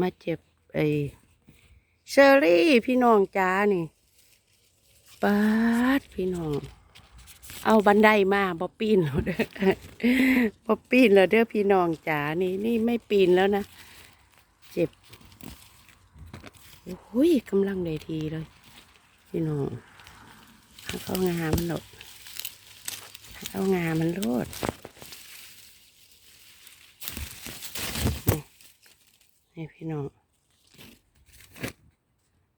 มาเจ็บไอเชอรี่พี่น้องจ้านี่ปาดพี่น้อง เอาบันไดมาบ่ปีนแล้วเด้อบ่ปีนแล้วเด้อพี่น้องจ๋านี่นี่ไม่ปีนแล้วนะ เจ็บโอ้ยกำลังได้ทีเลย พี่น้องเข้างามันโลดเข้างามันโลด นี่พี่น้อง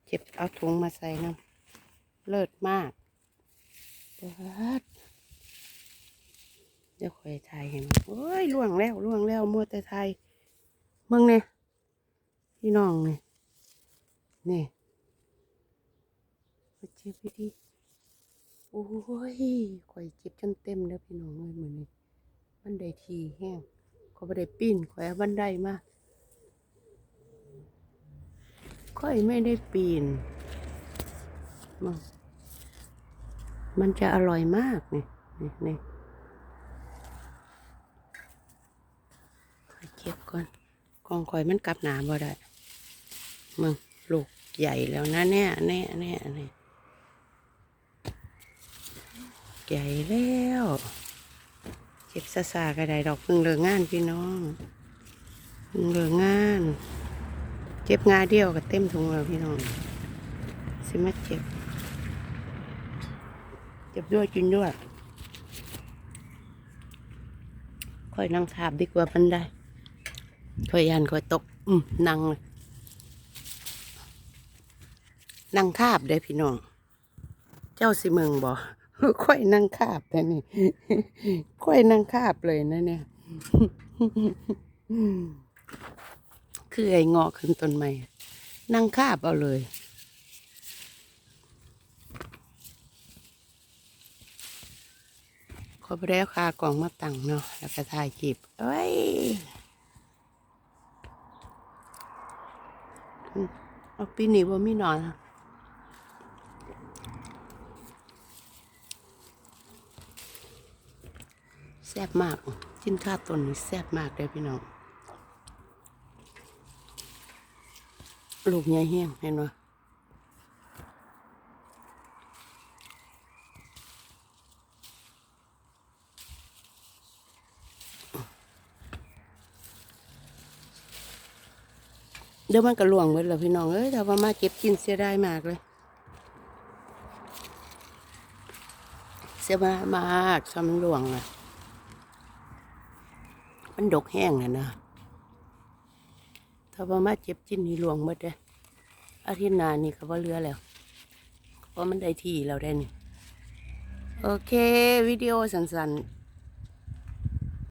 เจ็บเอาถุงมาใส่น้ำเลิศมากเบิดเดี๋ยวคอยถ่ายให้มันโอ้ยล่วงแล้วล่วงแล้วมัวแต่ถ่ายเมืองเนี่ยพี่น้องเนี่ยนี่ไปเจ็บไปดิโอ้ยคอยเจ็บจนเต็มแล้วพี่น้องเลยเหมือนนี่บันไดทีแห้งก็บันไดปีนคอยเอาบันไดมา ค่อยไม่ได้ปีนมามันจะอร่อยมากนี่นี่นี่คอยเก็บก่อนกองคอยมันกลับหนาบ่ได้มึงลูกใหญ่แล้วนะเนี่ยเนี่ยเนี่ยเนี่ยใหญ่แล้วเจ็บซาซาๆกระไดดอกเพึ่งเลิกงานพี่น้องเพึ่งเลิกงาน เจ็บงาเดียวก็เต็มถุงแล้วพี่น้องสิมาเจ็บ เจ็บด้วยกินด้วยค่อยนั่งทาบดีกว่าบันไดค่อยยันค่อยตก อืมนั่งนั่งคาบได้พี่น้อง เจ้าสิเมืองบอกค่อยนั่งคาบแต่นี่ค่อยนั่งคาบเลยนะเนี่ย คือไอ้งาะขึ้นต้นไม้นั่งคาบเอาเลย ขอไปแล้วคากล่องมาตั้งเนาะแล้วก็ถ่ายคลิปเอ้ยเอาปีนี้ว่ามีนอนแซ่บมากกินข้าวต้นนี้แซ่บมากเลยพี่น้อง ลูกใหญ่แห้งเห็นไหมเดี๋ยวมันก็ล่วงหมดแล้วพี่น้อง เอ้ยถ้าว่ามาเก็บกินเสียดายมากเลย เสียดามากซ้ำมันล่วงอะ มันดกแห้งน่ะนะ ถ้าว่ามาเจ็บจิ้นนี่หลวงหมดเลยอาทิตย์หน้านี่ก็ว่าเรือแล้วเพราะมันได้ที่แล้วได้นี่ โอเค วิดีโอสั้นๆ